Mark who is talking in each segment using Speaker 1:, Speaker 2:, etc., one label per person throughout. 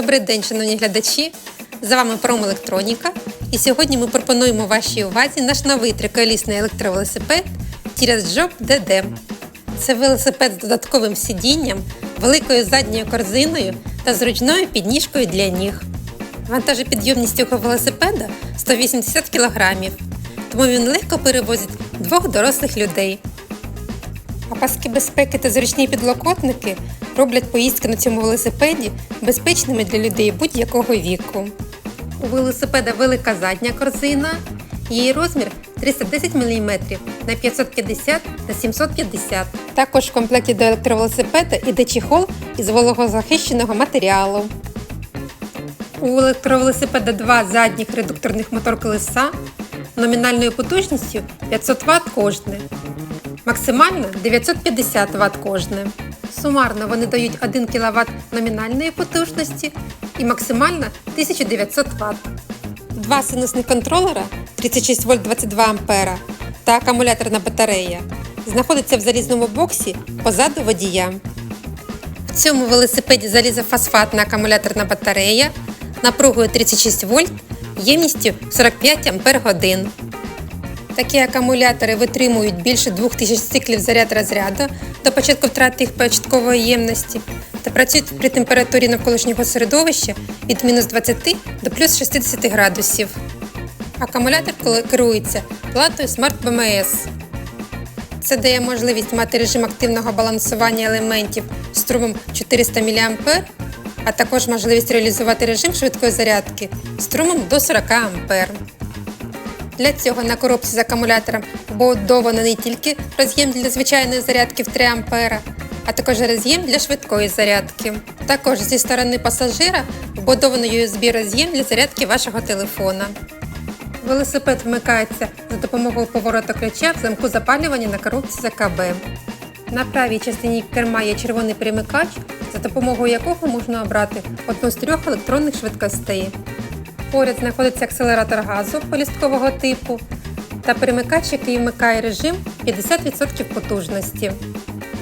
Speaker 1: Добрий день, шановні глядачі! З вами Промелектроніка. І сьогодні ми пропонуємо вашій увазі наш новий триколісний електровелосипед Tires Job DD. Це велосипед з додатковим сидінням, великою задньою корзиною та зручною підніжкою для ніг. Вантажопідйомність цього велосипеда 180 кг, тому він легко перевозить двох дорослих людей. А паски безпеки та зручні підлокотники роблять поїздки на цьому велосипеді безпечними для людей будь-якого віку. У велосипеда велика задня корзина, її розмір 310 мм на 550 на 750 Також в комплекті до електровелосипеда іде чехол із вологозахищеного матеріалу. У електровелосипеда два задніх редукторних мотор-колеса номінальною потужністю 500 Вт кожне. Максимально 950 Вт кожне. Сумарно вони дають 1 кВт номінальної потужності і максимально 1900 Вт. Два синусних контролера 36 вольт 22 А та акумуляторна батарея знаходяться в залізному боксі позаду водія. В цьому велосипеді залізофосфатна акумуляторна батарея напругою 36 вольт ємністю 45 Ампер годин. Такі акумулятори витримують більше 2000 циклів заряд розряду до початку втрати їх початкової ємності та працюють при температурі навколишнього середовища від мінус 20 до плюс 60 градусів. Акумулятор керується платою Smart BMS. Це дає можливість мати режим активного балансування елементів струмом 400 мА, а також можливість реалізувати режим швидкої зарядки струмом до 40 А. Для цього на коробці з акумулятором вбудовано не тільки роз'єм для звичайної зарядки в 3 А, а також роз'єм для швидкої зарядки. Також зі сторони пасажира вбудовано USB роз'єм для зарядки вашого телефона. Велосипед вмикається за допомогою повороту ключа в замку запалювання на коробці з АКБ. На правій частині керма є червоний перемикач, за допомогою якого можна обрати одну з трьох електронних швидкостей. Поряд знаходиться акселератор газу полісткового типу та перемикач, який вмикає режим 50% потужності.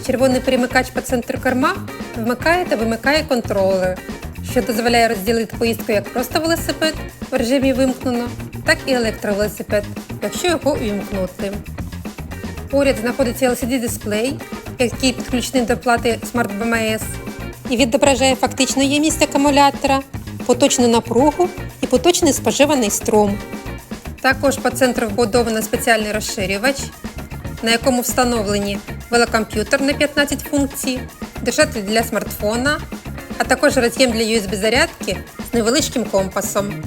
Speaker 1: Червоний перемикач по центру керма вмикає та вимикає контролер, що дозволяє розділити поїздку як просто велосипед в режимі вимкнено, так і електровелосипед, якщо його увімкнути. Поряд знаходиться LCD-дисплей, який підключений до плати Smart BMS і відображає фактичну ємність акумулятора, поточну напругу і поточний споживаний струм. Також по центру вбудовано спеціальний розширювач, на якому встановлені велокомп'ютер на 15 функцій, держатель для смартфона, а також роз'єм для USB-зарядки з невеличким компасом.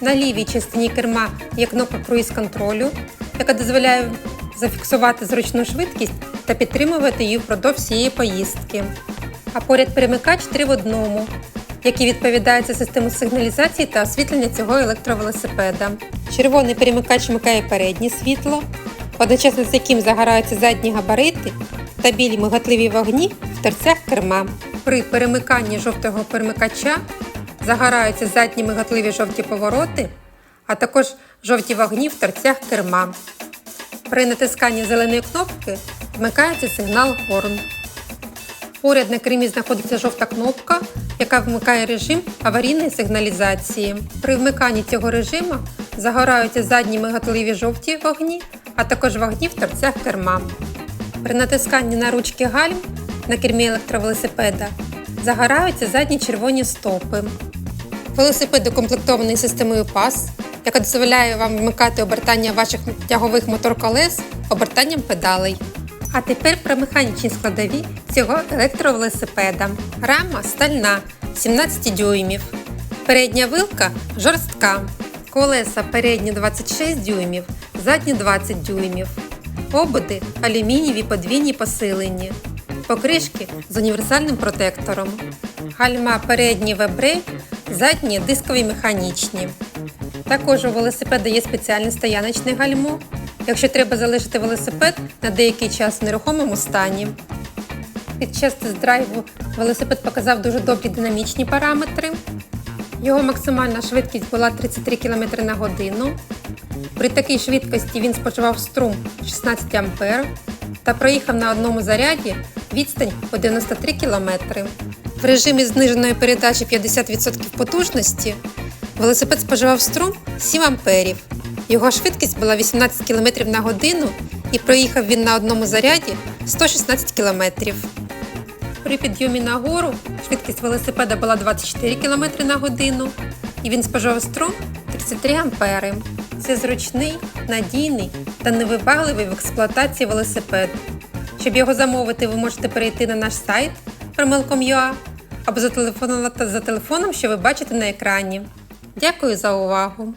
Speaker 1: На лівій частині керма є кнопка круїз контролю, яка дозволяє зафіксувати зручну швидкість та підтримувати її впродовж всієї поїздки. А поряд перемикач 3 в одному, який відповідає за систему сигналізації та освітлення цього електровелосипеда. Червоний перемикач вмикає переднє світло, одночасно з яким загораються задні габарити та білі мигатливі вогні в торцях керма. При перемиканні жовтого перемикача загораються задні мигатливі жовті повороти, а також жовті вогні в торцях керма. При натисканні зеленої кнопки вмикається сигнал горн. Поряд на кермі знаходиться жовта кнопка, яка вмикає режим аварійної сигналізації. При вмиканні цього режиму загораються задні мигатливі жовті вогні, а також вогні в торцях керма. При натисканні на ручки гальм на кермі електровелосипеда загораються задні червоні стопи. Велосипед укомплектований системою PAS, яка дозволяє вам вмикати обертання ваших тягових мотор-колес обертанням педалей. А тепер про механічні складові цього електровелосипеда. Рама стальна 17 дюймів. Передня вилка жорстка. Колеса передні 26 дюймів, задні 20 дюймів. Ободи алюмінієві подвійні посилені. Покришки з універсальним протектором. Гальма передні вебрейк, задні дискові механічні. Також у велосипеда є спеціальне стояночне гальмо, якщо треба залишити велосипед на деякий час в нерухомому стані. Під час тест-драйву велосипед показав дуже добрі динамічні параметри. Його максимальна швидкість була 33 км на годину. При такій швидкості він споживав струм 16 А та проїхав на одному заряді відстань у 93 км. В режимі зниженої передачі 50% потужності велосипед споживав струм 7 амперів. Його швидкість була 18 км на годину і проїхав він на одному заряді 116 км. При підйомі на гору швидкість велосипеда була 24 км на годину і він споживав струм 33 ампери. Це зручний, надійний та невибагливий в експлуатації велосипед. Щоб його замовити, ви можете перейти на наш сайт promilcom.ua або зателефонувати за телефоном, що ви бачите на екрані. Дякую за увагу!